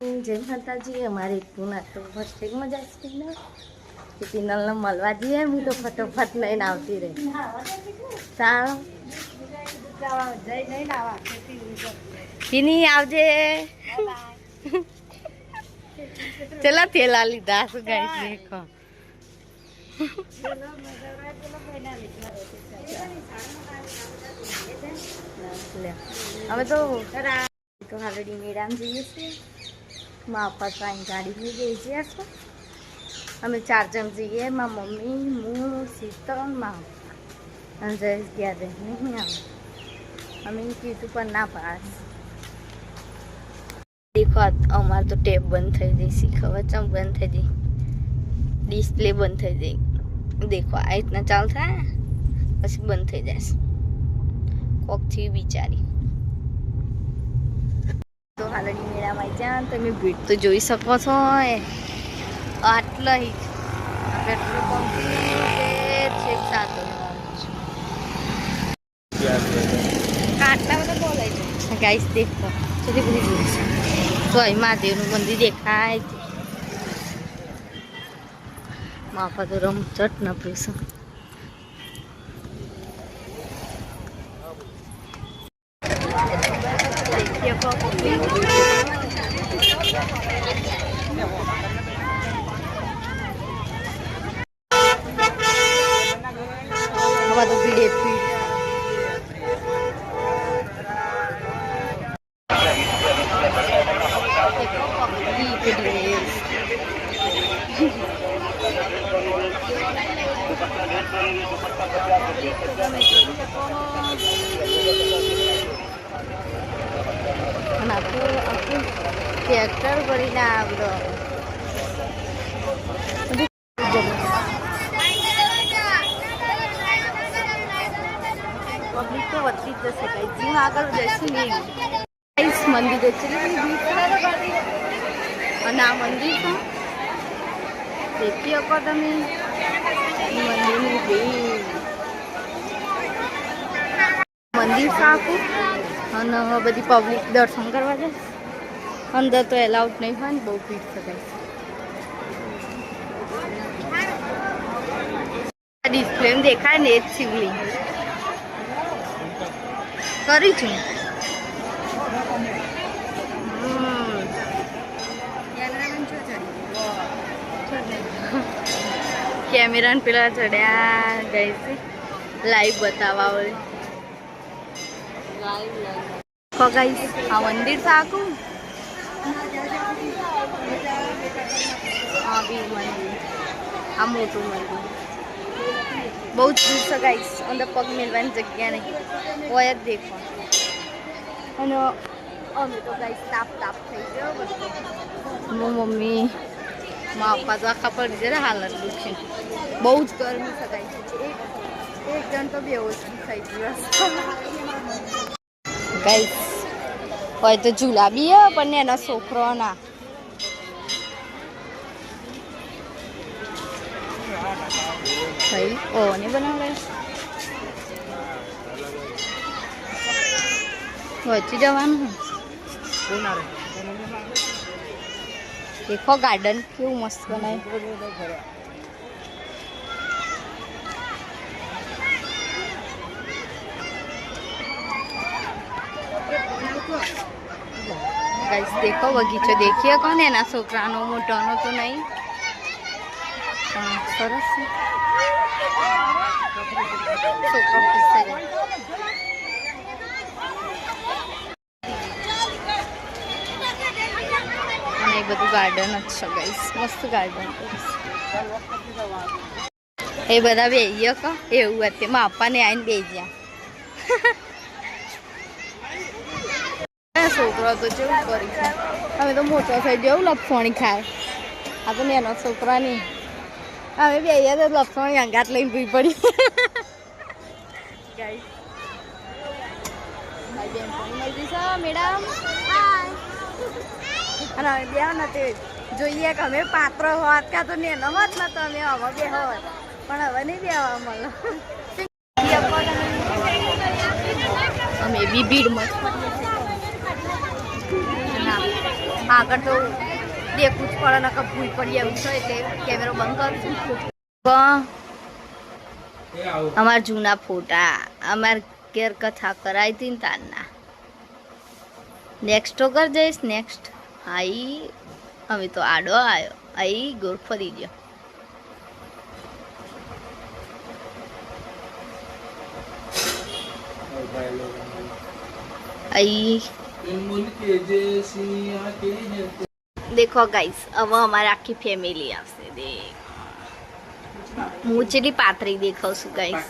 જય માતાજી, અમારી પૂના તો હોસ્ટેલમાં જાય છે કે પિનલને મળવા જઈએ, હું તો ફટોફટ લઈને આવતી રહી. સારું. પિની આવજે. ચલો થેલા લીધા, શું ગાઈસ દેખો. અમે તો તો હાલડી મેળામાં જઈએ છીએ. મા પપ્પા તો અહીં ગાડી લઈ ગઈ છે અમે ચાર જણ જઈએ મા મમ્મી, હું, શીતલ, માં અને જયેશ ગયા રહે નહીં આવે અમે કીધું પણ ના પાસ દેખો અમારે તો ટેપ બંધ થઈ જઈ શી ખબર ચમ બંધ થઈ જઈ ડિસ્પ્લે બંધ થઈ જઈ દેખો, આ રીતના ચાલ થાય પછી બંધ થઈ જશે કોકથી વિચારી. તો હાલડી મેળામાં જ્યાં તમે ભીડ તો જોઈ શકો છો આટલા પેટ્રોલ પંપ તે સાતો બધા બોલાય છે ગાઈસ છે. તો અહીં મંદિર દેખાય છે. માફા તો રમચટ ન પૈસા આવા તો ભીડે ભીડ અને આખું આખું ટ્રેક્ટર ભરીને આવડો પબ્લિક તો આગળ જશે નહીં. મંદિર છે. અને આ મંદિર તો મંદિર છે અને બધી પબ્લિક દર્શન કરવા જાય. અંદર તો એલાઉડ નહીં હોય ને, બહુ ભીડ થતા ડિસ્પ્લે દેખાય ને એ જ શિવલિંગ. કરી છું. કેમેરા પેલા ચડ્યા, ગઈ છે. લાઈવ બતાવવા વળી. તો આ મંદિર છે આખું? આ બી મંદિર. આ મોટું મંદિર. બહુ જ દૂર છે ગાઈસ અંદર પગ મેળવાની જગ્યા નહીં. હોય જ દેખો અને અમે તો ગાઈસ તાપ તાપ થઈ ગયો બધો. મમ્મી, મા પપ્પા તો આખા પડી જાય હાલત દુખી. બહુ જ ગરમી છે ગાઈસ એક જણ તો બેહોશ થઈ ગયો. ગાઈસ. હોય તો ઝૂલા બી હે પણ એના છોકરો ના. ભાઈ ઓ ને બનાવે? વચ્ચે જવાનું. દેખો ગાર્ડન કેવું મસ્ત બનાવ્યું ગાઈસ, દેખો બગીચો. દેખીએ કોને એના છોકરાનો? મોટાનો તો નહીં. સરસ છોકરો અને એ બધું ગાર્ડન જ છે ગાઈસ. મસ્ત ગાર્ડન એ બધા બેહીએ કો. એવું હતું. માં આપવાને આવીને બે જ્યાં છોકરો તો જેવું કરી હવે તો મોટો થઈ ગયો લપસણી ખાય. આ તો નાનો છોકરા નહીં અમે બે તો લપસણી અંગાત લઈને ભૂઈ પડી મેડમ? અને અમે બે નથી. જોઈએ કે અમે પાત્ર હોત કાં તો નેનો હોત ન તો અમે હવે બે હોત. પણ હવે નહીં બેવા મળે. અમે બી ભીડ જ પડીએ છીએ. ના આગળ તો દેખવું જ પડે ને ભૂલ પડી એવું છે એટલે કેમેરો બંધ કરું અમારા જૂના ફોટા અમાર ઘેર કથા કરાવી હતી ને તારના. નેક્સ્ટ તો કર જઈશ નેક્સ્ટ આઈ અમે તો આડો આવ્યો આઈ ગોળ ફરી ગયો. आई દેખો ગાઈસ હવે અમારે આખી ફેમિલી આવશે દેખ. હું ચેટલી પાતળી દેખાવ છું ગાઈસ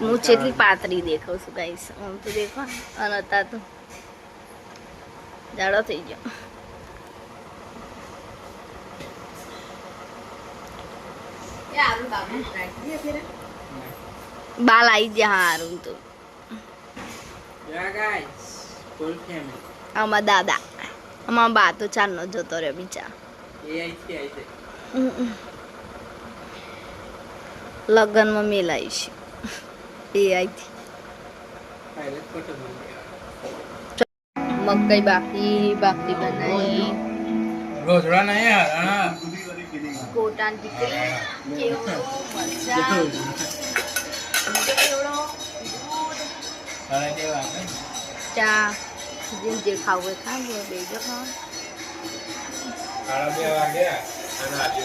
હું ચેટલી પાતળી દેખાવ છું ગાઈસ આમ તો દેખો અને હતા તો જાડો થઈ ગયો. યાર બાબુ રાખી દે ફેરા. બાલ આવી ગયા હારું તો. આમાં દાદા. આમાં બા તો ચારનો જતો રહ્યો બીજા. લગ્નમાં મેલાઈશ. એ આઈથી મકઈ બાકી બાકી બનાવી. રોજડા નહીં કોટાન દીકરી. કેવું મજા. ને ચા જેમ જે ખાવું ખાજો બેજો ખાવ બે વાગ્યા. અને આજે